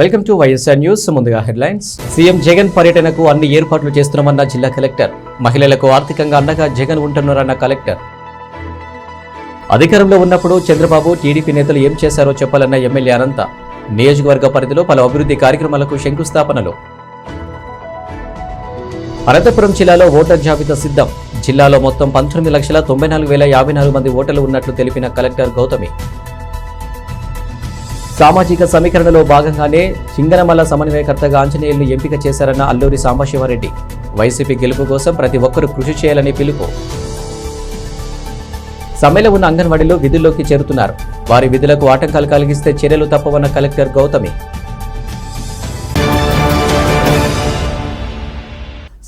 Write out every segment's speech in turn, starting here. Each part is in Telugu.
వెల్కమ్ టు వైఎస్ఆర్ న్యూస్ ముందుగా హెడ్లైన్స్. సీఎం జగన్ పర్యటనకు అన్ని ఏర్పాట్లు చేస్తున్నామన్న జిల్లా కలెక్టర్. మహిళలకు ఆర్థికంగా అండగా జగన్ ఉంటున్నారన్న కలెక్టర్. అధికారంలో ఉన్నప్పుడు చంద్రబాబు టీడీపీ నేతలు ఏం చేశారో చెప్పాలన్న ఎమ్మెల్యే అనంత. నియోజకవర్గ పరిధిలో పలు అభివృద్ధి కార్యక్రమాలకు శంకుస్థాపనలు. అనంతపురం జిల్లాలో ఓటర్ జాబితా సిద్ధం. జిల్లాలో మొత్తం పంతొమ్మిది లక్షల తొంభై నాలుగు వేల యాభై నాలుగు మంది ఓటర్లు ఉన్నట్లు తెలిపిన కలెక్టర్ గౌతమి. సామాజిక సమీకరణలో భాగంగానే సింగనమల్ల సమన్వయకర్తగా ఆంజనేయులను ఎంపిక చేశారన్న అల్లూరి సాంబశివారెడ్డి. వైసీపీ గెలుపు కోసం ప్రతి ఒక్కరూ కృషి చేయాలని పిలుపు. సమ్మెలో ఉన్న అంగన్వాడీలు విధుల్లోకి చేరుతున్నారు. వారి విధులకు ఆటంకాలు కలిగిస్తే చర్యలు తప్పవన్న కలెక్టర్ గౌతమి.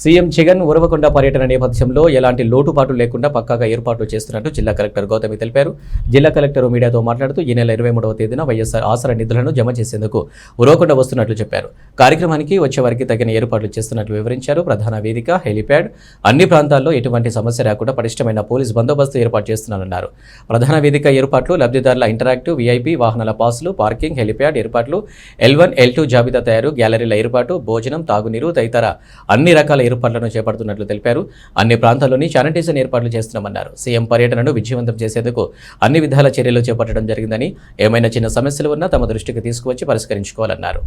సీఎం జగన్ ఉరవకొండ పర్యటన నేపథ్యంలో ఎలాంటి లోటుపాటు లేకుండా పక్కాగా ఏర్పాట్లు చేస్తున్నట్టు జిల్లా కలెక్టర్ గౌతమి తెలిపారు. జిల్లా కలెక్టర్ మీడియాతో మాట్లాడుతూ ఈ నెల ఇరవై మూడవ తేదీన వైఎస్ఆర్ ఆసరా నిధులను జమ చేసేందుకు ఉరవకొండ వస్తున్నట్లు చెప్పారు. కార్యక్రమానికి వచ్చే వారికి తగిన ఏర్పాట్లు చేస్తున్నట్లు వివరించారు. ప్రధాన వేదిక హెలిప్యాడ్ అన్ని ప్రాంతాల్లో ఎటువంటి సమస్య రాకుండా పటిష్టమైన పోలీస్ బందోబస్తు ఏర్పాటు చేస్తున్నారన్నారు ప్రధాన వేదిక ఏర్పాట్లు లబ్ధిదారుల ఇంటరాక్టివ్ వీఐపీ వాహనాల పాసులు పార్కింగ్ హెలిప్యాడ్ ఏర్పాట్లు ఎల్ వన్ ఎల్ టూ జాబితా తయారు గ్యాలరీల ఏర్పాటు భోజనం తాగునీరు తదితర అన్ని రకాల ఏర్పాట్లను చేపడుతున్నట్లు తెలిపారు. అన్ని ప్రాంతాల్లోని శానిటైజేషన్ ఏర్పాట్లు చేస్తున్నామన్నారు. సీఎం పర్యటనను విజయవంతం చేసేందుకు అన్ని విధాల చర్యలు చేపట్టడం జరిగిందని ఏమైనా చిన్న సమస్యలు ఉన్నా తమ దృష్టికి తీసుకువచ్చి పరిష్కరించుకోవాలన్నారు.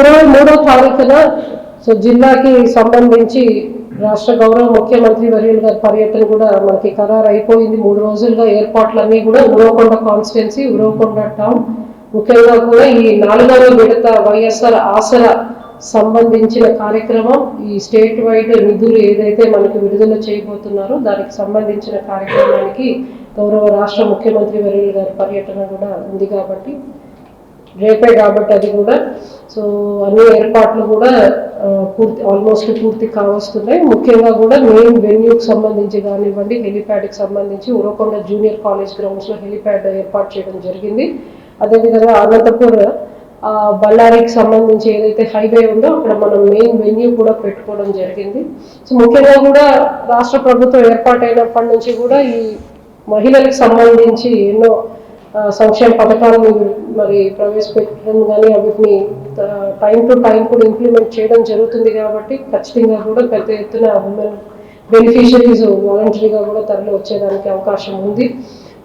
ఇరవై మూడో తారీఖున సో జిల్లాకి సంబంధించి రాష్ట్ర గౌరవ ముఖ్యమంత్రి వర్యులు గారి పర్యటన కూడా మనకి ఖరారు అయిపోయింది మూడు రోజులుగా ఏర్పాట్లన్నీ కూడా ఉరవకొండ కాన్స్టిట్యున్సీ ఉరవకొండ టౌన్. ముఖ్యంగా కూడా ఈ నాలుగవ విడత వైఎస్ఆర్ ఆసరా సంబంధించిన కార్యక్రమం ఈ స్టేట్ వైడ్ నిధులు ఏదైతే మనకి విడుదల చేయబోతున్నారో దానికి సంబంధించిన కార్యక్రమానికి గౌరవ రాష్ట్ర ముఖ్యమంత్రి వర్యులు గారి పర్యటన కూడా ఉంది కాబట్టి రేపే కాబట్టి అది కూడా. సో అన్ని ఏర్పాట్లు కూడా పూర్తి ఆల్మోస్ట్ పూర్తి కావస్తున్నాయి. ముఖ్యంగా కూడా మెయిన్ వెన్యూకి సంబంధించి కానివ్వండి హెలిప్యాడ్కి సంబంధించి ఉరవకొండ జూనియర్ కాలేజ్ గ్రౌండ్స్లో హెలిప్యాడ్ ఏర్పాటు చేయడం జరిగింది. అదేవిధంగా అనంతపూర్ బళ్ళారికి సంబంధించి ఏదైతే హైవే ఉందో అక్కడ మనం మెయిన్ వెన్యూ కూడా పెట్టుకోవడం జరిగింది. సో ముఖ్యంగా కూడా రాష్ట్ర ప్రభుత్వం ఏర్పాటైనప్పటి నుంచి కూడా ఈ మహిళలకు సంబంధించి ఎన్నో సంక్షేమ పథకాలను మరి ప్రవేశపెట్టడం కానీ వాటిని టైం టు టైం కూడా ఇంప్లిమెంట్ చేయడం జరుగుతుంది కాబట్టి ఖచ్చితంగా కూడా పెద్ద ఎత్తున ఉమెన్ బెనిఫిషరీస్ వాలంటరీగా కూడా తరలి వచ్చేదానికి అవకాశం ఉంది.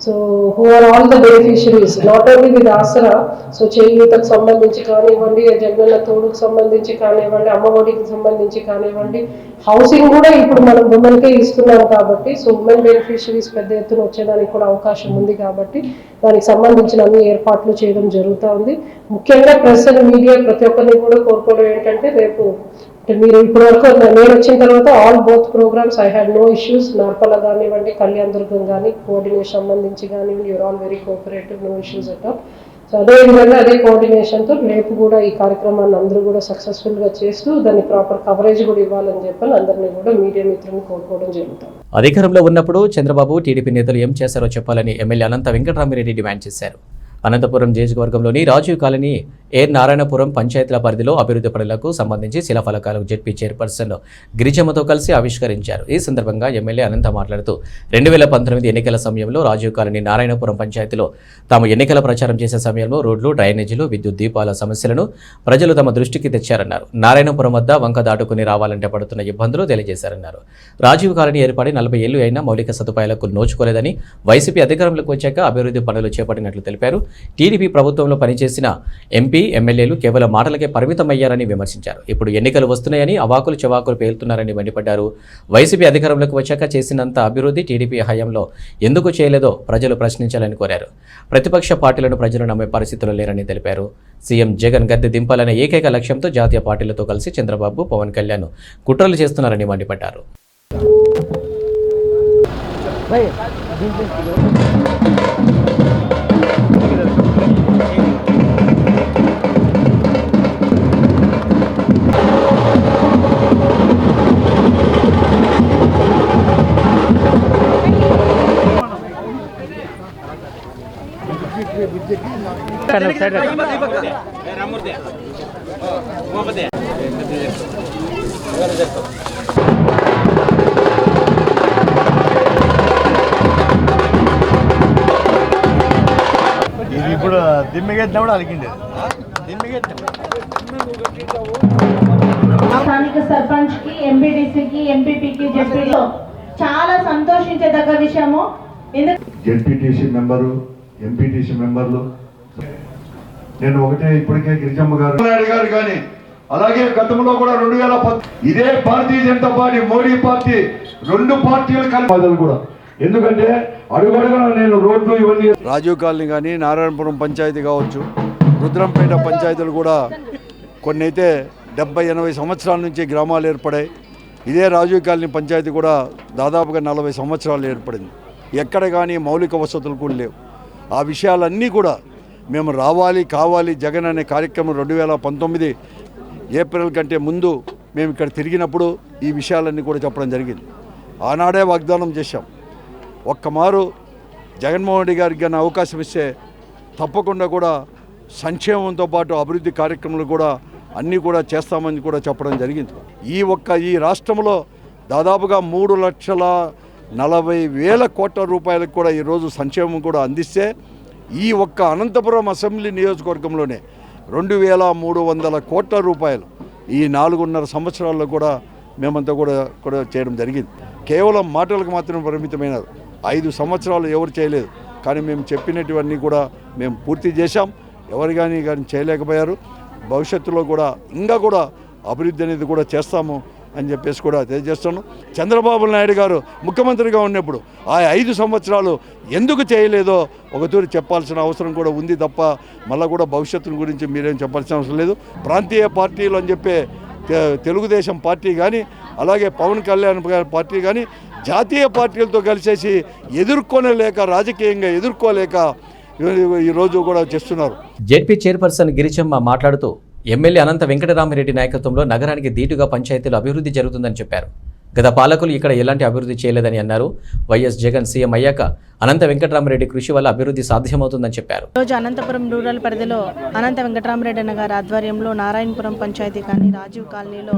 So who are all the beneficiaries not only with Aasara so చేయూతకు సంబంధించి కానివ్వండి జగనన్న తోడుకు సంబంధించి కానివ్వండి అమ్మఒడికి సంబంధించి కానివ్వండి హౌసింగ్ కూడా ఇప్పుడు మనం ఉమెన్కే ఇస్తున్నాం కాబట్టి సో ఉమెన్ బెనిఫిషరీస్ పెద్ద ఎత్తున వచ్చేదానికి కూడా అవకాశం ఉంది కాబట్టి దానికి సంబంధించిన అన్ని ఏర్పాట్లు చేయడం జరుగుతూ ఉంది. ముఖ్యంగా ప్రెస్ అండ్ మీడియా ప్రతి ఒక్కరిని కూడా కోరుకోవడం ఏంటంటే రేపు అంటే మీరు ఇప్పటి వరకు నేను వచ్చిన తర్వాత all both programs I had no issues Narpala కానివ్వండి కళ్యాణ్ దుర్గం కానీ కోఆర్డినేషన్ సంబంధించి కానివ్వండి you're all very cooperative no issues at all so అదేవిధంగా అదే కోఆర్డినేషన్తో రేపు కూడా ఈ కార్యక్రమాన్ని అందరూ కూడా సక్సెస్ఫుల్గా చేస్తూ దాన్ని ప్రాపర్ కవరేజ్ కూడా ఇవ్వాలని చెప్పని అందరినీ కూడా మీడియా మిత్రులను కోరుకోవడం జరుగుతుంది. అధికారంలో ఉన్నప్పుడు చంద్రబాబు టీడీపీ నేతలు ఏం చేశారో చెప్పాలని ఎమ్మెల్యే అనంత వెంకటరామిరెడ్డి డిమాండ్ చేశారు. అనంతపురం నియోజకవర్గంలోని రాజీవ్ కాలనీ ఎయిర్ నారాయణపురం పంచాయతీల పరిధిలో అభివృద్ధి పనులకు సంబంధించి శిలాఫలకాలు జెడ్పీ చైర్పర్సన్ గిరిజమ్మతో కలిసి ఆవిష్కరించారు. ఈ సందర్భంగా ఎమ్మెల్యే అనంత మాట్లాడుతూ రెండు వేల పంతొమ్మిది ఎన్నికల సమయంలో రాజీవ్ కాలనీ నారాయణపురం పంచాయతీలో తాము ఎన్నికల ప్రచారం చేసే సమయంలో రోడ్లు డ్రైనేజీలు విద్యుత్ దీపాల సమస్యలను ప్రజలు తమ దృష్టికి తెచ్చారన్నారు. నారాయణపురం వద్ద వంక దాటుకుని రావాలంటే పడుతున్న ఇబ్బందులు తెలియజేశారన్నారు. రాజీవ్ కాలనీ ఏర్పడి నలభై ఏళ్ళు అయినా మౌలిక సదుపాయాలకు నోచుకోలేదని వైసీపీ అధికారంలోకి వచ్చాక అభివృద్ధి పనులు చేపట్టినట్లు తెలిపారు. టీడీపీ ప్రభుత్వంలో పనిచేసిన ఎంపీ ఎమ్మెల్యేలు కేవలం మాటలకే పరిమితమయ్యారని విమర్శించారు ఇప్పుడు ఎన్నికలు వస్తున్నాయని అవాకులు చవాకులు పేలుతున్నారని మండిపడ్డారు వైసీపీ అధికారంలోకి వచ్చాక చేసినంత అభివృద్ధి టీడీపీ హయాంలో ఎందుకు చేయలేదో ప్రజలు ప్రశ్నించాలని కోరారు ప్రతిపక్ష పార్టీలను ప్రజలు నమ్మే పరిస్థితులు లేరని తెలిపారు సీఎం జగన్ గద్దె దింపాలనే ఏకైక లక్ష్యంతో జాతీయ పార్టీలతో కలిసి చంద్రబాబు పవన్ కళ్యాణ్ కుట్రలు చేస్తున్నారని మండిపడ్డారు ఇది ఇప్పుడు దిమ్మెగెట్టినా కూడా అలిగిండేది స్థానిక సర్పంచ్కి ఎంపీటీసీకి ఎంపీపీకి జెడ్పీలో చాలా సంతోషించదగ్గ విషయము. ఎందుకంటే జెడ్పీటీసీ మెంబరు ఎంపీటీసీ మెంబర్లు నేను ఒకటే ఇప్పటికే గిరిజమ్మ గారు నాయుడు గారు కానీ అలాగే గతంలో కూడా రెండు వేల ఇదే భారతీయ జనతా పార్టీ మోడీ పార్టీ రెండు పార్టీలు కలిపి కూడా. ఎందుకంటే అడుగడుగున నేను రోడ్లు ఇవన్నీ రాజీవ్ కాలనీ కానీ నారాయణపురం పంచాయతీ కావచ్చు రుద్రంపేట పంచాయతీలు కూడా కొన్ని అయితే డెబ్బై ఎనభై సంవత్సరాల నుంచి గ్రామాలు ఏర్పడాయి. ఇదే రాజీవ్ కాలనీ పంచాయతీ కూడా దాదాపుగా నలభై సంవత్సరాలు ఏర్పడింది. ఎక్కడ కానీ మౌలిక వసతులు కూడా లేవు. ఆ విషయాలన్నీ కూడా మేము రావాలి కావాలి జగన్ అనే కార్యక్రమం రెండు వేల పంతొమ్మిది ఏప్రిల్ కంటే ముందు మేము ఇక్కడ తిరిగినప్పుడు ఈ విషయాలన్నీ కూడా చెప్పడం జరిగింది. ఆనాడే వాగ్దానం చేశాం. ఒక్క మారు జగన్మోహన్ రెడ్డి గారికి కానీ అవకాశం ఇస్తే తప్పకుండా కూడా సంక్షేమంతో పాటు అభివృద్ధి కార్యక్రమాలు కూడా అన్నీ కూడా చేస్తామని కూడా చెప్పడం జరిగింది. ఈ ఒక్క ఈ రాష్ట్రంలో దాదాపుగా మూడు లక్షల నలభై వేల కోట్ల రూపాయలకు కూడా ఈరోజు సంక్షేమం కూడా అందిస్తే ఈ ఒక్క అనంతపురం అసెంబ్లీ నియోజకవర్గంలోనే రెండు వేల మూడు వందల కోట్ల రూపాయలు ఈ నాలుగున్నర సంవత్సరాల్లో కూడా మేమంతా కూడా కూడా చేయడం జరిగింది. కేవలం మాటలకు మాత్రమే పరిమితమైనది. ఐదు సంవత్సరాలు ఎవరు చేయలేదు. కానీ మేము చెప్పినటువన్నీ కూడా మేము పూర్తి చేశాం. ఎవరు కానీ కానీ చేయలేకపోయారు. భవిష్యత్తులో కూడా ఇంకా కూడా అభివృద్ధి అనేది కూడా చేస్తాము. అని చెప్పేసి కూడా తెలియజేస్తాను చంద్రబాబు నాయుడు గారు ముఖ్యమంత్రిగా ఉన్నప్పుడు ఆ ఐదు సంవత్సరాలు ఎందుకు చేయలేదో ఒకతూరి చెప్పాల్సిన అవసరం కూడా ఉంది తప్ప మళ్ళీ కూడా భవిష్యత్తుని గురించి మీరేం చెప్పాల్సిన అవసరం లేదు. ప్రాంతీయ పార్టీలు అని చెప్పే తెలుగుదేశం పార్టీ కానీ అలాగే పవన్ కళ్యాణ్ గారి పార్టీ కానీ జాతీయ పార్టీలతో కలిసేసి ఎదుర్కొనలేక రాజకీయంగా ఎదుర్కోలేక ఈ- ఈరోజు కూడా చేస్తున్నారు. జెడ్పీ చైర్పర్సన్ గిరిచమ్మ మాట్లాడుతూ ఎమ్మెల్యే అనంత వెంకటరామిరెడ్డి నాయకత్వంలో నగరానికి ధీటుగా పంచాయతీలు అభివృద్ధి జరుగుతుందని చెప్పారు. గత పాలకులు ఇక్కడ ఎలాంటి అభివృద్ధి చేయలేదని అన్నారు. వైఎస్ జగన్ సీఎం అయ్యాక అనంత వెంకటరామరెడ్డి కృషి వల్ల అభివృద్ధి సాధ్యమవుతుందని చెప్పారు. రోజు అనంతపురం రూరల్ పరిధిలో అనంత వెంకటరామరెడ్డి అన్న గారి ఆధ్వర్యంలో నారాయణపురం పంచాయతీ కానీ రాజీవ్ కాలనీలో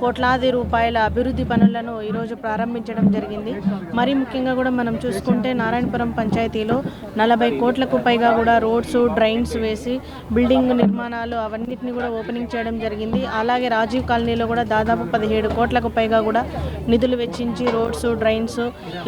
కోట్లాది రూపాయల అభివృద్ధి పనులను ఈరోజు ప్రారంభించడం జరిగింది. మరి ముఖ్యంగా కూడా మనం చూసుకుంటే నారాయణపురం పంచాయతీలో నలభై కోట్లకు పైగా కూడా రోడ్స్ డ్రైన్స్ వేసి బిల్డింగ్ నిర్మాణాలు అవన్నిటిని కూడా ఓపెనింగ్ చేయడం జరిగింది. అలాగే రాజీవ్ కాలనీలో కూడా దాదాపు పదిహేడు కోట్లకు పైగా కూడా నిధులు వెచ్చించి రోడ్స్ డ్రైన్స్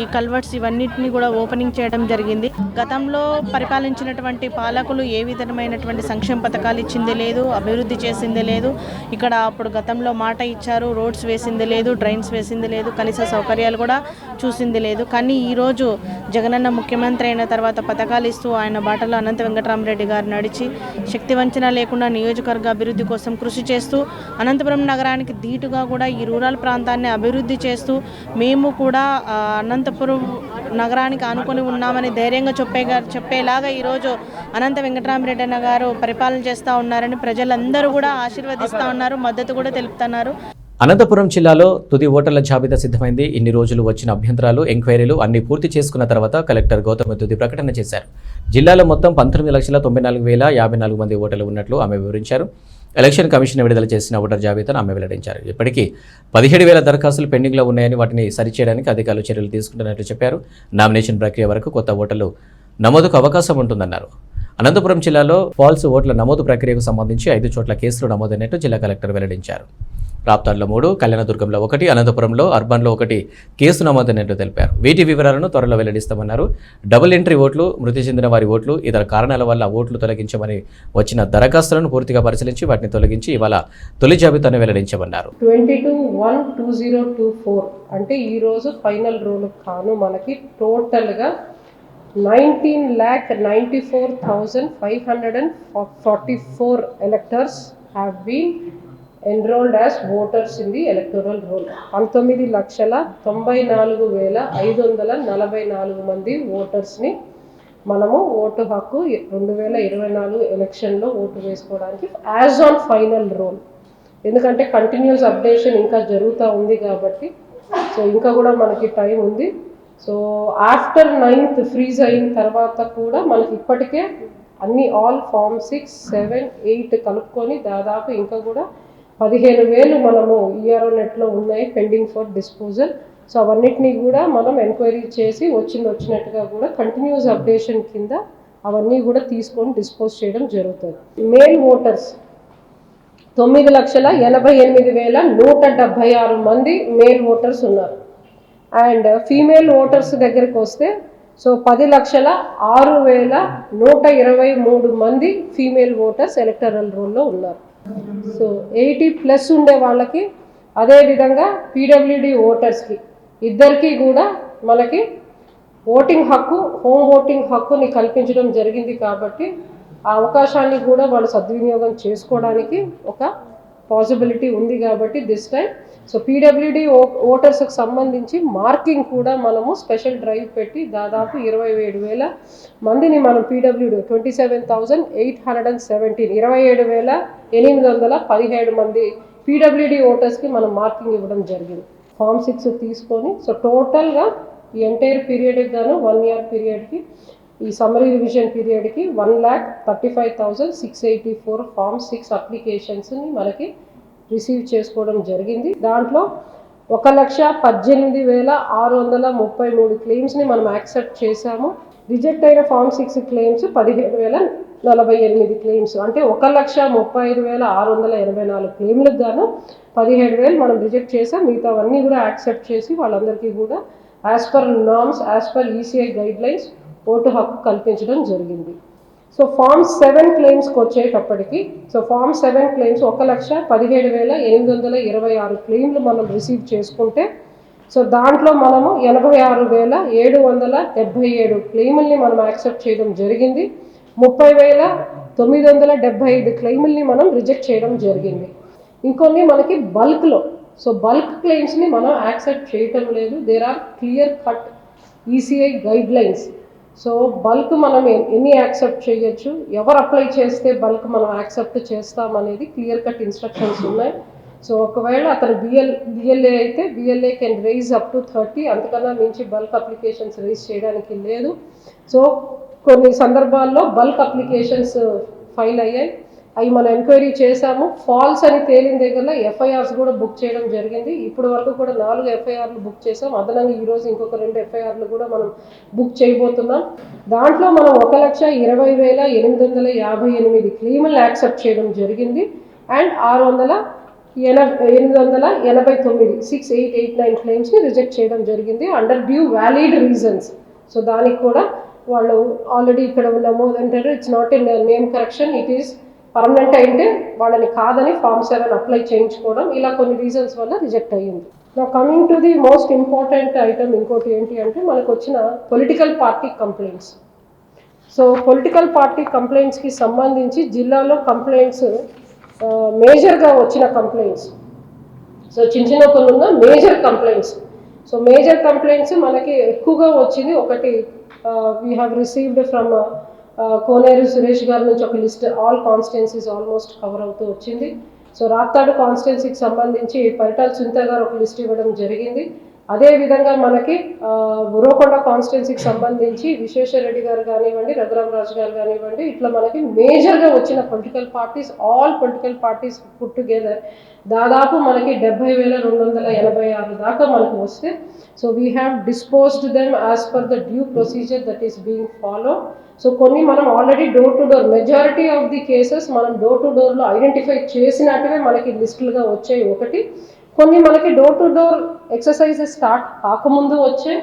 ఈ కల్వర్ట్స్ ఇవన్నిటిని కూడా ఓపెన్ ఓపెనింగ్ చేయడం జరిగింది. గతంలో పరిపాలించినటువంటి పాలకులు ఏ విధమైనటువంటి సంక్షేమ పథకాలు ఇచ్చింది లేదు అభివృద్ధి చేసింది లేదు. ఇక్కడ అప్పుడు గతంలో మాట ఇచ్చారు రోడ్స్ వేసింది లేదు డ్రైన్స్ వేసింది లేదు కనీస సౌకర్యాలు కూడా చూసింది లేదు. కానీ ఈరోజు జగనన్న ముఖ్యమంత్రి అయిన తర్వాత పథకాలు ఇస్తూ ఆయన బాటలో అనంత వెంకటరామరెడ్డి గారు నడిచి శక్తి వంచన లేకుండా నియోజకవర్గ అభివృద్ధి కోసం కృషి చేస్తూ అనంతపురం నగరానికి ధీటుగా కూడా ఈ రూరల్ ప్రాంతాన్ని అభివృద్ధి చేస్తూ మేము కూడా అనంతపురం నగరానికి ఆనుకొని ఉన్నామని ధైర్యంగా చెప్పే చెప్పేలాగా ఈరోజు అనంత వెంకటరామరెడ్డి అన్న గారు పరిపాలన చేస్తూ ఉన్నారని ప్రజలందరూ కూడా ఆశీర్వదిస్తూ ఉన్నారు మద్దతు కూడా తెలుపుతున్నారు. అనంతపురం జిల్లాలో తుది ఓటర్ల జాబితా సిద్ధమైంది. ఇన్ని రోజులు వచ్చిన అభ్యంతరాలు ఎంక్వైరీలు అన్ని పూర్తి చేసుకున్న తర్వాత కలెక్టర్ గౌతమ్ తుది ప్రకటన చేశారు. జిల్లాలో మొత్తం పంతొమ్మిది లక్షల తొంభై నాలుగు వేల యాభై నాలుగు మంది ఓటర్లు ఉన్నట్లు ఆమె వివరించారు. ఎలక్షన్ కమిషన్ విడుదల చేసిన ఓటర్ జాబితాను ఆమె వెల్లడించారు. ఇప్పటికీ పదిహేడు వేల దరఖాస్తులు పెండింగ్లో ఉన్నాయని వాటిని సరిచేయడానికి అధికారులు చర్యలు తీసుకుంటున్నట్లు చెప్పారు. నామినేషన్ ప్రక్రియ వరకు కొత్త ఓటర్లు నమోదుకు అవకాశం ఉంటుందన్నారు. అనంతపురం జిల్లాలో ఫాల్స్ ఓట్ల నమోదు ప్రక్రియకు సంబంధించి ఐదు చోట్ల కేసులు నమోదైనట్టు జిల్లా కలెక్టర్ వెల్లడించారు. రాప్తాడ్లో మూడు కళ్యాణదుర్గంలో ఒకటి అనంతపురంలో అర్బన్లో ఒకటి కేసు నమోదైనట్టు తెలిపారు. వీటి వివరాలను త్వరలో వెల్లడిస్తామన్నారు. డబుల్ ఎంట్రీ ఓట్లు మృతి చెందిన వారి ఓట్లు ఇతర కారణాల వల్ల ఓట్లు తొలగించమని వచ్చిన దరఖాస్తులను పూర్తిగా పరిశీలించి వాటిని తొలగించి ఇవాళ తొలి జాబితాను వెల్లడించమన్నారు. Twenty two one two zero two four అంటే ఈరోజు ఫైనల్ రోల్ కాను మనకి టోటల్గా nineteen lakh ninety four thousand five hundred and forty four electors have been enrolled as voters in the electoral roll పంతొమ్మిది లక్షల తొంభై నాలుగు వేల ఐదు వందల నలభై నాలుగు మంది ఓటర్స్ని మనము ఓటు హక్కు రెండు వేల ఇరవై నాలుగు ఎలక్షన్లో ఓటు వేసుకోవడానికి యాజ్ ఆన్ ఫైనల్ రోల్ ఎందుకంటే కంటిన్యూస్ అప్డేషన్ ఇంకా జరుగుతూ ఉంది కాబట్టి సో ఇంకా కూడా మనకి టైం ఉంది. సో ఆఫ్టర్ నైన్త్ ఫ్రీజ్ అయిన తర్వాత కూడా మనకి ఇప్పటికే అన్ని all form six seven eight కలుపుకొని దాదాపు ఇంకా కూడా పదిహేను వేలు మనము ఈఆర్ఓ నెట్లో ఉన్నాయి పెండింగ్ ఫర్ డిస్పోజల్. సో అవన్నిటినీ కూడా మనం ఎంక్వైరీ చేసి వచ్చింది వచ్చినట్టుగా కూడా కంటిన్యూస్ అప్డేషన్ కింద అవన్నీ కూడా తీసుకొని డిస్పోజ్ చేయడం జరుగుతుంది. మేల్ ఓటర్స్ తొమ్మిది లక్షల ఎనభై ఎనిమిది వేల నూట డెబ్భై ఆరు మంది మేల్ ఓటర్స్ ఉన్నారు. అండ్ ఫీమేల్ ఓటర్స్ దగ్గరికి వస్తే సో పది లక్షల ఆరు వేల నూట ఇరవై మూడు మంది ఫీమేల్ ఓటర్స్ ఎలక్టరల్ రోల్లో ఉన్నారు. సో ఎయిటీ ప్లస్ ఉండే వాళ్ళకి అదేవిధంగా పీడబ్ల్యూడి ఓటర్స్కి ఇద్దరికి కూడా మనకి ఓటింగ్ హక్కు హోమ్ ఓటింగ్ హక్కుని కల్పించడం జరిగింది కాబట్టి ఆ అవకాశాన్ని కూడా వాళ్ళు సద్వినియోగం చేసుకోవడానికి ఒక పాసిబిలిటీ ఉంది కాబట్టి దిస్ టైం సో పీడబ్ల్యూడి ఓటర్స్కి సంబంధించి మార్కింగ్ కూడా మనము స్పెషల్ డ్రైవ్ పెట్టి దాదాపు ఇరవై ఏడు వేల మందిని మనం PWD twenty seven thousand eight hundred and seventeen ఇరవై ఏడు వేల ఎనిమిది వందల పదిహేడు మంది పీడబ్ల్యూడి ఓటర్స్కి మనం మార్కింగ్ ఇవ్వడం జరిగింది. ఫామ్ సిక్స్ తీసుకొని సో టోటల్గా ఈ ఎంటైర్ పీరియడ్కి గాను వన్ ఇయర్ పీరియడ్కి ఈ summary revision పీరియడ్కి one lakh thirty five thousand six eighty four form six అప్లికేషన్స్ని మనకి రిసీవ్ చేసుకోవడం జరిగింది. దాంట్లో ఒక లక్ష పద్దెనిమిది వేల ఆరు వందల ముప్పై మూడు క్లెయిమ్స్ని మనం యాక్సెప్ట్ చేశాము. రిజెక్ట్ అయిన ఫామ్ సిక్స్ క్లెయిమ్స్ పదిహేడు వేల నలభై ఎనిమిది క్లెయిమ్స్. అంటే ఒక లక్ష ముప్పై ఐదు వేల ఆరు వందల ఎనభై నాలుగు క్లెయిమ్లకు గాను పదిహేడు వేలు మనం రిజెక్ట్ చేసాం మిగతావన్నీ కూడా యాక్సెప్ట్ చేసి వాళ్ళందరికీ కూడా as per norms as per ECI guidelines vote హక్కు కల్పించడం జరిగింది. సో ఫామ్ సెవెన్ క్లెయిమ్స్కి వచ్చేటప్పటికి సో ఫామ్ సెవెన్ క్లెయిమ్స్ ఒక లక్ష పదిహేడు వేల ఎనిమిది వందల ఇరవై ఆరు క్లెయిమ్లు మనం రిసీవ్ చేసుకుంటే సో దాంట్లో మనము ఎనభై ఆరు వేల ఏడు వందల డెబ్భై ఏడు క్లెయిముల్ని మనం యాక్సెప్ట్ చేయడం జరిగింది. ముప్పై వేల తొమ్మిది వందల డెబ్భై ఐదు క్లెయిముల్ని మనం రిజెక్ట్ చేయడం జరిగింది. ఇంకొన్ని మనకి బల్క్లో సో బల్క్ క్లెయిమ్స్ని మనం యాక్సెప్ట్ చేయటం లేదు. There are clear cut ECI guidelines so bulk మనం ఎన్ని యాక్సెప్ట్ చేయొచ్చు? ఎవరు అప్లై చేస్తే బల్క్ మనం యాక్సెప్ట్ చేస్తామనేది క్లియర్ కట్ ఇన్స్ట్రక్షన్స్ ఉన్నాయి. సో ఒకవేళ అతను బిఎల్ బిఎల్ఏ అయితే BLA can rise up to thirty అంతకన్నా మించి బల్క్ అప్లికేషన్స్ రైజ్ చేయడానికి లేదు. సో కొన్ని సందర్భాల్లో బల్క్ అప్లికేషన్స్ ఫైల్ అయ్యాయి. అవి మనం ఎంక్వైరీ చేశాము. ఫాల్స్ అని తేలిన దగ్గర ఎఫ్ఐఆర్స్ కూడా బుక్ చేయడం జరిగింది. ఇప్పటి వరకు కూడా నాలుగు ఎఫ్ఐఆర్లు బుక్ చేసాం అదనంగా ఈరోజు ఇంకొక రెండు ఎఫ్ఐఆర్లు కూడా మనం బుక్ చేయబోతున్నాం. దాంట్లో మనం ఒక లక్ష ఇరవై వేల ఎనిమిది వందల యాభై ఎనిమిది క్లెయిములు యాక్సెప్ట్ చేయడం జరిగింది. అండ్ ఆరు వందల ఎనభై ఎనిమిది వందల ఎనభై తొమ్మిది సిక్స్ ఎయిట్ ఎయిట్ నైన్ క్లెయిమ్స్ని రిజెక్ట్ చేయడం జరిగింది under due valid reasons. So దానికి కూడా వాళ్ళు ఆల్రెడీ ఇక్కడ నమోదు అంటారు it's not in name correction it is permanent అయితే వాళ్ళని కాదని ఫామ్ సెవెన్ అప్లై చేయించుకోవడం ఇలా కొన్ని రీజన్స్ వల్ల రిజెక్ట్ అయ్యింది. నా coming to the most important item ఇంకోటి ఏంటి అంటే మనకు వచ్చిన political party complaints so political party కంప్లైంట్స్కి సంబంధించి జిల్లాలో కంప్లైంట్స్ మేజర్గా వచ్చిన కంప్లైంట్స్ సో చిన్న చిన్న కొన్ని ఉన్న major complaints so major complaints మనకి ఎక్కువగా వచ్చింది. ఒకటి we have received from Koneru Suresh గారి నుంచి ఒక list all constituencies almost cover అవుతూ వచ్చింది. సో రాప్తాడు కాన్స్టిట్యున్సీకి సంబంధించి పరిటాల సునీత గారు ఒక లిస్ట్ ఇవ్వడం జరిగింది. అదేవిధంగా మనకి ఉరవకొండ కాన్స్టిట్యున్సీకి సంబంధించి విశ్వేశ్వరరెడ్డి గారు కానివ్వండి రఘురామ్ రాజు గారు కానివ్వండి ఇట్లా మనకి మేజర్గా వచ్చిన political parties all political parties put together దాదాపు మనకి డెబ్బై వేల రెండు వందల ఎనభై ఆరు దాకా మనకు వస్తే so we have disposed them as per the due procedure that is being follow so కొన్ని మనం already door to door majority of the cases మనం డోర్ టు డోర్లో ఐడెంటిఫై చేసినట్టువే మనకి లిస్టులుగా వచ్చాయి. ఒకటి కొన్ని మనకి door to door exercises start కాకముందు వచ్చే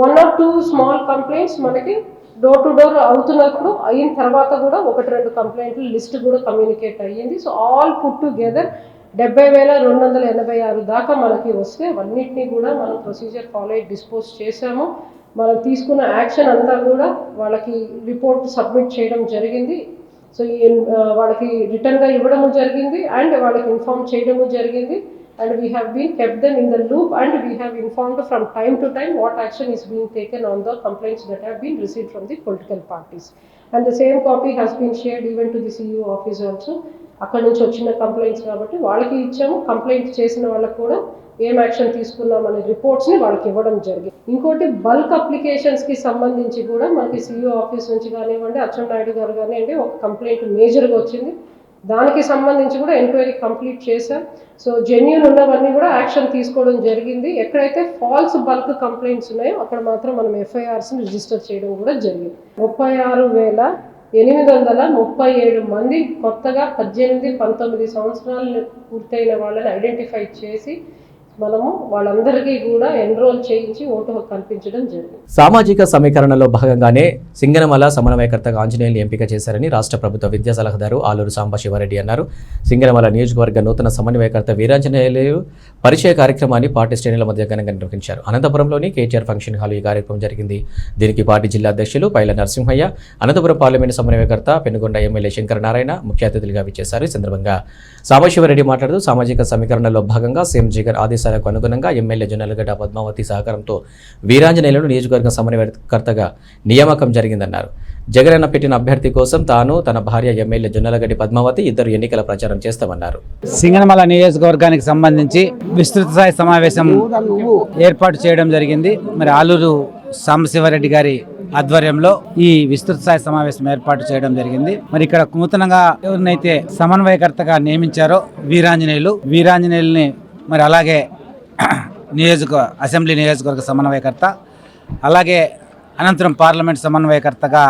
one or two small complaints మనకి డోర్ టు డోర్ అవుతున్నప్పుడు అయిన తర్వాత కూడా ఒకటి రెండు కంప్లైంట్లు లిస్ట్ కూడా కమ్యూనికేట్ అయ్యింది. సో ఆల్ పుట్ టుగెదర్ డెబ్బై వేల రెండు వందల ఎనభై ఆరు దాకా మనకి వస్తే అన్నింటినీ కూడా మనం ప్రొసీజర్ ఫాలో అయ్యి డిస్పోజ్ చేశాము. మనం తీసుకున్న యాక్షన్ అంతా కూడా వాళ్ళకి రిపోర్ట్ సబ్మిట్ చేయడం జరిగింది. సో ఈ వాళ్ళకి రిటర్న్గా ఇవ్వడము జరిగింది. అండ్ వాళ్ళకి ఇన్ఫార్మ్ చేయడము జరిగింది. And we have been kept them in the loop and we have informed from time to time what action is being taken on the complaints that have been receive from the political parties and the same copy has been shared even to the CEO office also అక్కడ నుంచి వచ్చిన కంప్లైంట్స్ కాబట్టి వాళ్ళకి ఇచ్చాము. కంప్లైంట్ చేసిన వాళ్ళకి కూడా ఏం యాక్షన్ తీసుకున్నాం అనే రిపోర్ట్స్ని వాళ్ళకి ఇవ్వడం జరిగింది. ఇంకోటి బల్క్ అప్లికేషన్స్కి సంబంధించి కూడా మనకి సిఇఓ ఆఫీస్ నుంచి కానివ్వండి అచ్చెన్నాయుడు గారు కానివ్వండి ఒక కంప్లైంట్ మేజర్గా వచ్చింది. దానికి సంబంధించి కూడా ఎంక్వైరీ కంప్లీట్ చేశాం. సో జెన్యున్ ఉన్నవన్నీ కూడా యాక్షన్ తీసుకోవడం జరిగింది. ఎక్కడైతే ఫాల్స్ బల్క్ కంప్లైంట్స్ ఉన్నాయో అక్కడ మాత్రం మనం ఎఫ్ఐఆర్స్ని రిజిస్టర్ చేయడం కూడా జరిగింది. ముప్పై ఆరు వేల ఎనిమిది వందల ముప్పై ఏడు మంది కొత్తగా పద్దెనిమిది పంతొమ్మిది సంవత్సరాలు పూర్తయిన వాళ్ళని ఐడెంటిఫై చేసి మనము వాళ్ళందరికీ కూడా ఎన్రోల్ చేయించి ఓటు హక్కు కల్పించడం జరిగింది. సామాజిక సమీకరణలో భాగంగానే సింగనమల సమన్వయకర్తగా ఆంజనేయులు ఎంపిక చేశారని రాష్ట్ర ప్రభుత్వ విద్యా సలహాదారు ఆలూరు సాంబశివారెడ్డి అన్నారు. సింగనమల నియోజకవర్గ నూతన సమన్వయకర్త వీరాంజనేయులు పరిచయ కార్యక్రమాన్ని పార్టీ శ్రేణుల మధ్య ఘనంగా నిర్వహించారు. అనంతపురంలోని కేటీఆర్ ఫంక్షన్ హాల్ ఈ కార్యక్రమం జరిగింది. దీనికి పార్టీ జిల్లా అధ్యక్షులు పైల నరసింహయ్య అనంతపురం పార్లమెంటు సమన్వయకర్త పెనుగొండ ఎమ్మెల్యే శంకర నారాయణ ముఖ్య అతిథులుగా విచ్చేశారు. ఈ సందర్భంగా సాంబశివారెడ్డి మాట్లాడుతూ సామాజిక సమీకరణలో భాగంగా సీఎం జగన్ ఆదేశాలకు అనుగుణంగా ఎమ్మెల్యే జొన్నలగడ్డ పద్మావతి సహకారంతో వీరాంజనేయులను నియోజకవర్గ సమన్వయకర్తగా నియామకం జరిగిందన్నారు. జగనన్న పెట్టిన అభ్యర్థి కోసం తాను తన భార్య ఎమ్మెల్యే జొన్నలగడ్డి పద్మావతి ఇద్దరు ఎన్నికల ప్రచారం చేస్తామన్నారు. సింగనమల నియోజకవర్గానికి సంబంధించి విస్తృత స్థాయి సమావేశం ఏర్పాటు చేయడం జరిగింది. మరి ఆలూరు సాంబశివారెడ్డి గారి ఆధ్వర్యంలో ఈ విస్తృత స్థాయి సమావేశం ఏర్పాటు చేయడం జరిగింది. మరి ఇక్కడ నూతనంగా ఎవరినైతే సమన్వయకర్తగా నియమించారో వీరాంజనేయులు వీరాంజనేయుల్ని మరి అలాగే నియోజక అసెంబ్లీ నియోజకవర్గ సమన్వయకర్త అలాగే అనంతరం పార్లమెంట్ సమన్వయకర్తగా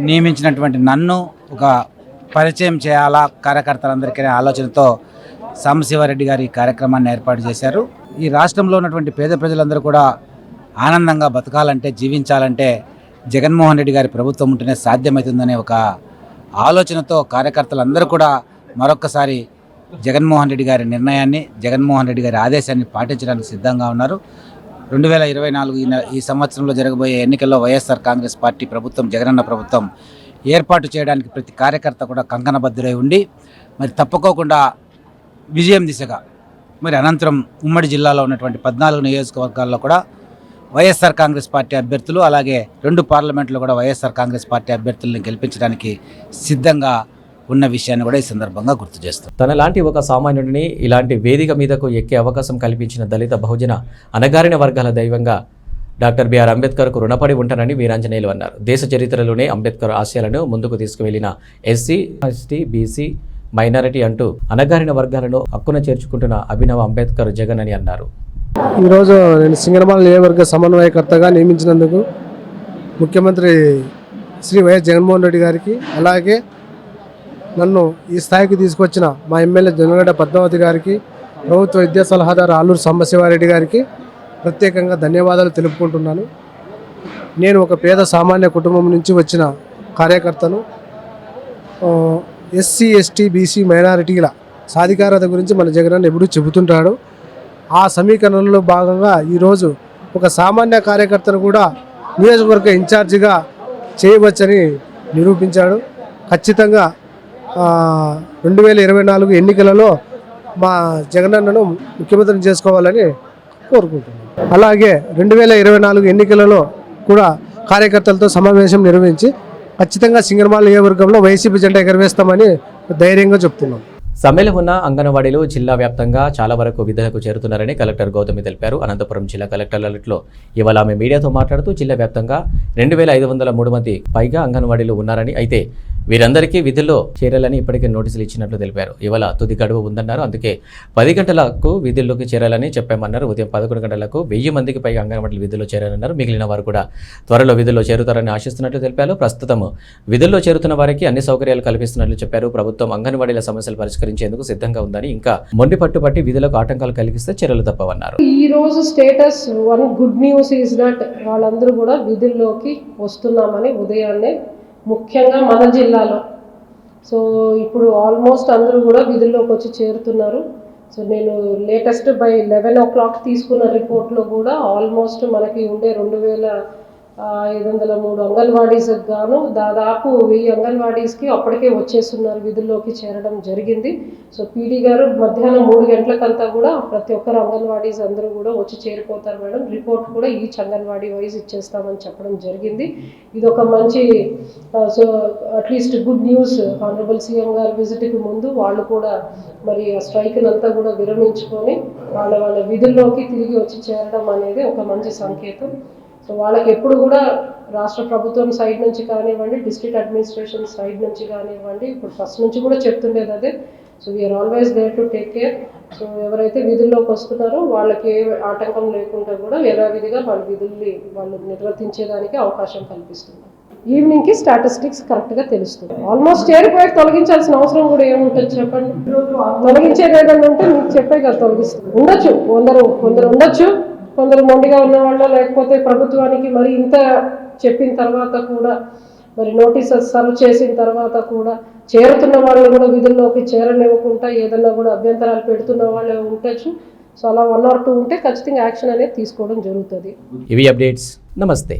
నియమించినటువంటి నన్ను ఒక పరిచయం చేయాలా కార్యకర్తలందరికీ అనే ఆలోచనతో సాంబశివారెడ్డి గారి ఈ కార్యక్రమాన్ని ఏర్పాటు చేశారు. ఈ రాష్ట్రంలో ఉన్నటువంటి పేద ప్రజలందరూ కూడా ఆనందంగా బతకాలంటే జీవించాలంటే జగన్మోహన్ రెడ్డి గారి ప్రభుత్వం ఉంటేనే సాధ్యమవుతుందనే ఒక ఆలోచనతో కార్యకర్తలందరూ కూడా మరొక్కసారి జగన్మోహన్ రెడ్డి గారి నిర్ణయాన్ని జగన్మోహన్ రెడ్డి గారి ఆదేశాన్ని పాటించడానికి సిద్ధంగా ఉన్నారు. రెండు వేల ఇరవై నాలుగు ఈ సంవత్సరంలో జరగబోయే ఎన్నికల్లో వైఎస్ఆర్ కాంగ్రెస్ పార్టీ ప్రభుత్వం జగనన్న ప్రభుత్వం ఏర్పాటు చేయడానికి ప్రతి కార్యకర్త కూడా కంకణబద్ధులై ఉండి మరి తప్పుకోకుండా విజయం దిశగా మరి అనంతరం ఉమ్మడి జిల్లాలో ఉన్నటువంటి పద్నాలుగు నియోజకవర్గాల్లో కూడా వైఎస్ఆర్ కాంగ్రెస్ పార్టీ అభ్యర్థులు అలాగే రెండు పార్లమెంట్లో కూడా వైఎస్ఆర్ కాంగ్రెస్ పార్టీ అభ్యర్థులను గెలిపించడానికి సిద్ధంగా ఉన్న విషయాన్ని కూడా ఈ సందర్భంగా గుర్తు చేస్తాం. తనలాంటి ఒక సామాన్యుడిని ఇలాంటి వేదిక మీదకు ఎక్కే అవకాశం కల్పించిన దళిత బహుజన అనగారిన వర్గాల దైవంగా డాక్టర్ బిఆర్ అంబేద్కర్కు రుణపడి ఉంటానని వీరాంజనేయులు అన్నారు. దేశ చరిత్రలోనే అంబేద్కర్ ఆశయాలను ముందుకు తీసుకువెళ్ళిన ఎస్సీ ఎస్టీ బీసీ మైనారిటీ అంటూ అనగారిన వర్గాలను హక్కున చేర్చుకుంటున్న అభినవ అంబేద్కర్ జగన్ అని అన్నారు. ఈరోజు నేను సింగనమాల నియోజకవర్గ సమన్వయకర్తగా నియమించినందుకు ముఖ్యమంత్రి శ్రీ వైఎస్ జగన్మోహన్ రెడ్డి గారికి అలాగే నన్ను ఈ స్థాయికి తీసుకొచ్చిన మా ఎమ్మెల్యే జనగడ్డ పద్మావతి గారికి ప్రభుత్వ విద్యా సలహాదారు ఆలూరు సాంబశివారెడ్డి గారికి ప్రత్యేకంగా ధన్యవాదాలు తెలుపుకుంటున్నాను. నేను ఒక పేద సామాన్య కుటుంబం నుంచి వచ్చిన కార్యకర్తను ఎస్సీ ఎస్టీ బీసీ మైనారిటీల సాధికారత గురించి మన జగన్ ఎప్పుడూ చెబుతుంటాడు. ఆ సమీకరణలో భాగంగా ఈరోజు ఒక సామాన్య కార్యకర్తను కూడా నియోజకవర్గ ఇన్ఛార్జిగా చేయవచ్చని నిరూపించాడు. ఖచ్చితంగా రెండు వేల ఇరవై నాలుగు ఎన్నికలలో మా జగనన్నను ముఖ్యమంత్రిని చేసుకోవాలని కోరుకుంటున్నాను. అలాగే రెండు వేల ఇరవై నాలుగు ఎన్నికలలో కూడా కార్యకర్తలతో సమావేశం నిర్వహించి ఖచ్చితంగా సింగర్మాల నియోజకవర్గంలో వైసీపీ జెండా ఎగరవేస్తామని ధైర్యంగా చెప్తున్నాం. సమ్మెలో ఉన్న అంగన్వాడీలు జిల్లా వ్యాప్తంగా చాలా వరకు విధులకు చేరుతున్నారని కలెక్టర్ గౌతమి తెలిపారు. అనంతపురం జిల్లా కలెక్టర్లలో ఇవాళ ఆమె మీడియాతో మాట్లాడుతూ జిల్లా వ్యాప్తంగా రెండు వేల ఐదు వందల మూడు మంది పైగా అంగన్వాడీలు ఉన్నారని అయితే వీరందరికీ విధుల్లో చేరాలని ఇప్పటికే నోటీసులు ఇచ్చినట్లు తెలిపారు. ఇవాళ తుది గడువు ఉందన్నారు. అందుకే పది గంటలకు విధుల్లోకి చేరాలని చెప్పామన్నారు. ఉదయం పదకొండు గంటలకు వెయ్యి మందికి పైగా అంగన్వాడీలు విధుల్లో చేరాలన్నారు మిగిలిన వారు కూడా త్వరలో విధుల్లో చేరుతారని ఆశిస్తున్నట్లు తెలిపారు. ప్రస్తుతం విధుల్లో చేరుతున్న వారికి అన్ని సౌకర్యాలు కల్పిస్తున్నట్లు చెప్పారు. ప్రభుత్వం అంగన్వాడీల సమస్యలు భరించేందుకు సిద్ధంగా ఉందని ఇంకా మొండి పట్టుబట్టి విధులకు ఆటంకాలు కలిగిస్తే చర్యలు తప్పవన్నారు. ఈ రోజు status one good news is that వాళ్ళందరూ కూడా విధుల్లోకి వస్తున్నామని ఉదయాన్నే ముఖ్యంగా మన జిల్లాలో. సో ఇప్పుడు ఆల్మోస్ట్ అందరూ కూడా విధుల్లోకి వచ్చి చేరుతున్నారు. సో నేను latest by eleven o'clock తీసుకున్న రిపోర్ట్లో కూడా ఆల్మోస్ట్ మనకి ఉండే రెండు వేల ఐదు వందల మూడు అంగన్వాడీస్కి గాను దాదాపు వెయ్యి అంగన్వాడీస్కి అప్పటికే వచ్చేస్తున్నారు విధుల్లోకి చేరడం జరిగింది. సో పీడీ గారు మధ్యాహ్నం మూడు గంటలకంతా కూడా ప్రతి ఒక్కరు అంగన్వాడీస్ అందరూ కూడా వచ్చి చేరిపోతారు మేడం. రిపోర్ట్ కూడా ఈచ్ అంగన్వాడీ వైజ్ ఇచ్చేస్తామని చెప్పడం జరిగింది. ఇది ఒక మంచి so at least good news. Honourable CM గారి విజిట్కి ముందు వాళ్ళు కూడా మరి ఆ స్ట్రైక్ అంతా కూడా విరమించుకొని వాళ్ళ వాళ్ళ విధుల్లోకి తిరిగి వచ్చి చేరడం అనేది ఒక మంచి సంకేతం. సో వాళ్ళకి ఎప్పుడు కూడా రాష్ట్ర ప్రభుత్వం సైడ్ నుంచి కానివ్వండి డిస్ట్రిక్ట్ అడ్మినిస్ట్రేషన్ సైడ్ నుంచి కానివ్వండి ఇప్పుడు ఫస్ట్ నుంచి కూడా చెప్తుండేది అదే. So we are always there to take care so ఎవరైతే విధుల్లోకి వస్తున్నారో వాళ్ళకి ఏ ఆటంకం లేకుండా కూడా యథావిధిగా వాళ్ళ విధుల్ని వాళ్ళు నిర్వర్తించేదానికి అవకాశం కల్పిస్తుంది. ఈవినింగ్కి స్టాటిస్టిక్స్ కరెక్ట్గా తెలుస్తుంది. ఆల్మోస్ట్ చేరిపోయి తొలగించాల్సిన అవసరం కూడా ఏముంటుంది చెప్పండి? తొలగించేది ఏదైనా ఉంటే మీకు చెప్పే కదా తొలగిస్తుంది. ఉండొచ్చు. కొందరు కొందరు ఉండొచ్చు. కొందరు మొండిగా ఉన్న వాళ్ళ లేకపోతే ప్రభుత్వానికి మరి ఇంత చెప్పిన తర్వాత కూడా మరి నోటీసెస్ సర్వ్ చేసిన తర్వాత కూడా చేరుతున్న వాళ్ళు కూడా విధుల్లోకి చేరనివ్వకుండా ఏదన్నా కూడా అభ్యంతరాలు పెడుతున్న వాళ్ళు ఉండొచ్చు. సో అలా వన్ ఆర్ టూ ఉంటే ఖచ్చితంగా యాక్షన్ అనేది తీసుకోవడం జరుగుతుంది. ఇవి అప్డేట్స్. నమస్తే.